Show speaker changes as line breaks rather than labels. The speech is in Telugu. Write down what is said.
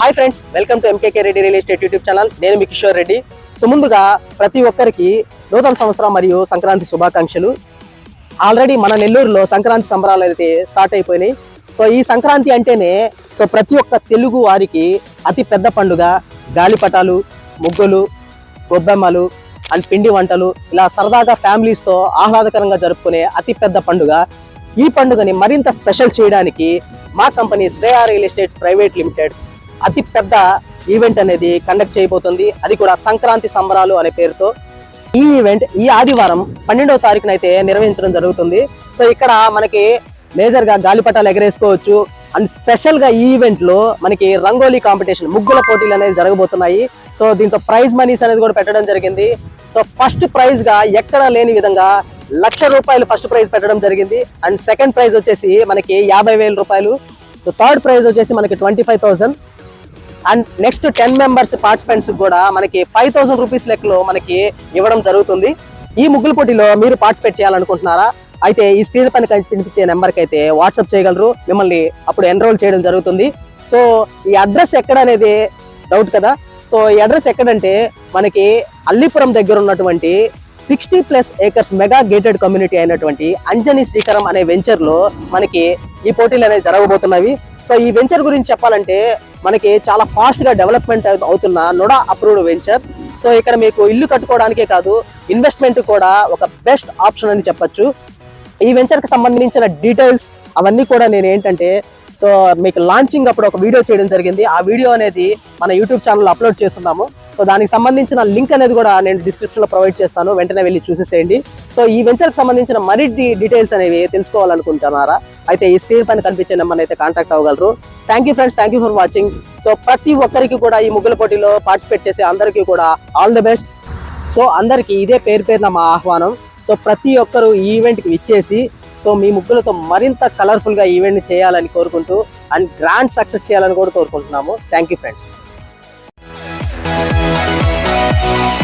Hi friends welcome to MKK Reddy real estate YouTube channel నేను మీ కిషోర్ రెడ్డి. సో ముందుగా ప్రతి ఒక్కరికి నూతన సంవత్సరం మరియు సంక్రాంతి శుభాకాంక్షలు. ఆల్రెడీ మన నెల్లూరులో సంక్రాంతి సంబరాలు అయితే స్టార్ట్ అయిపోయినాయి. సో ఈ సంక్రాంతి అంటేనే సో ప్రతి ఒక్క తెలుగు వారికి అతి పెద్ద పండుగ. గాలిపటాలు ముగ్గులు గొబ్బెమ్మలు అండ్ పిండి వంటలు ఇలా సరదాగా ఫ్యామిలీస్తో ఆహ్లాదకరంగా జరుపుకునే అతి పెద్ద పండుగ. ఈ పండుగని మరింత స్పెషల్ చేయడానికి మా company Shreya real estates private limited అతి పెద్ద ఈవెంట్ అనేది కండక్ట్ చేయబోతుంది. అది కూడా సంక్రాంతి సంబరాలు అనే పేరుతో. ఈ ఈవెంట్ ఈ ఆదివారం పన్నెండవ తారీఖున అయితే నిర్వహించడం జరుగుతుంది. సో ఇక్కడ మనకి మేజర్గా గాలిపటాలు ఎగరేసుకోవచ్చు. అండ్ స్పెషల్గా ఈ ఈవెంట్లో మనకి రంగోలీ కాంపిటీషన్ ముగ్గుల పోటీలు అనేది జరగబోతున్నాయి. సో దీంతో ప్రైజ్ మనీస్ అనేది కూడా పెట్టడం జరిగింది. సో ఫస్ట్ ప్రైజ్గా ఎక్కడా లేని విధంగా లక్ష రూపాయలు ఫస్ట్ ప్రైజ్ పెట్టడం జరిగింది. అండ్ సెకండ్ ప్రైజ్ వచ్చేసి మనకి యాభై వేల రూపాయలు. సో థర్డ్ ప్రైజ్ వచ్చేసి మనకి twenty five thousand and next ten members participants కూడా మనకి ఫైవ్ థౌసండ్ రూపీస్ లెక్కలో మనకి ఇవ్వడం జరుగుతుంది. ఈ ముగ్గుల పోటీలో మీరు పార్టిసిపేట్ చేయాలనుకుంటున్నారా? అయితే ఈ స్క్రీన్ పైన కనిపించే నెంబర్కి అయితే వాట్సాప్ చేయగలరు. మిమ్మల్ని అప్పుడు ఎన్రోల్ చేయడం జరుగుతుంది. సో ఈ అడ్రస్ ఎక్కడ అనేది డౌట్ కదా? సో ఈ అడ్రస్ ఎక్కడంటే మనకి అల్లిపురం దగ్గర ఉన్నటువంటి sixty plus acres mega gated community అయినటువంటి అంజని శ్రీకరం అనే వెంచర్లో మనకి ఈ పోటీలు అనేవి జరగబోతున్నవి. సో ఈ వెంచర్ గురించి చెప్పాలంటే మనకి చాలా ఫాస్ట్గా డెవలప్మెంట్ అవుతున్న నొడా అప్రూవ్డ్ వెంచర్. సో ఇక్కడ మీకు ఇల్లు కట్టుకోవడానికే కాదు ఇన్వెస్ట్మెంట్ కూడా ఒక బెస్ట్ ఆప్షన్ అని చెప్పొచ్చు. ఈ వెంచర్కి సంబంధించిన డీటెయిల్స్ అవన్నీ కూడా నేను ఏంటంటే సో మీకు లాంచింగ్ అప్పుడు ఒక వీడియో చేయడం జరిగింది. ఆ వీడియో అనేది మన యూట్యూబ్ ఛానల్లో అప్లోడ్ చేస్తున్నాము. సో దానికి సంబంధించిన లింక్ అనేది కూడా నేను డిస్క్రిప్షన్లో ప్రొవైడ్ చేస్తాను. వెంటనే వెళ్ళి చూసేసేయండి. సో ఈ వెంచర్కి సంబంధించిన మరిన్ని డీటెయిల్స్ అనేవి తెలుసుకోవాలనుకుంటున్నారా? అయితే ఈ స్క్రీన్ పైన కనిపించే నెంబర్ని అయితే contact అవ్వగలరు. Thank you friends thank you for watching so ప్రతి ఒక్కరికి కూడా ఈ ముగ్గుల పోటీలో పార్టిసిపేట్ చేసే అందరికీ కూడా ఆల్ ది బెస్ట్ సో అందరికీ ఇదే పేరు పేరున మా ఆహ్వానం. సో ప్రతి ఒక్కరు ఈ ఈవెంట్కి ఇచ్చేసి సో మీ ముగ్గులతో మరింత కలర్ఫుల్గా ఈవెంట్ చేయాలని కోరుకుంటూ అండ్ గ్రాండ్ సక్సెస్ చేయాలని కూడా కోరుకుంటున్నాము. Thank you friends Bye.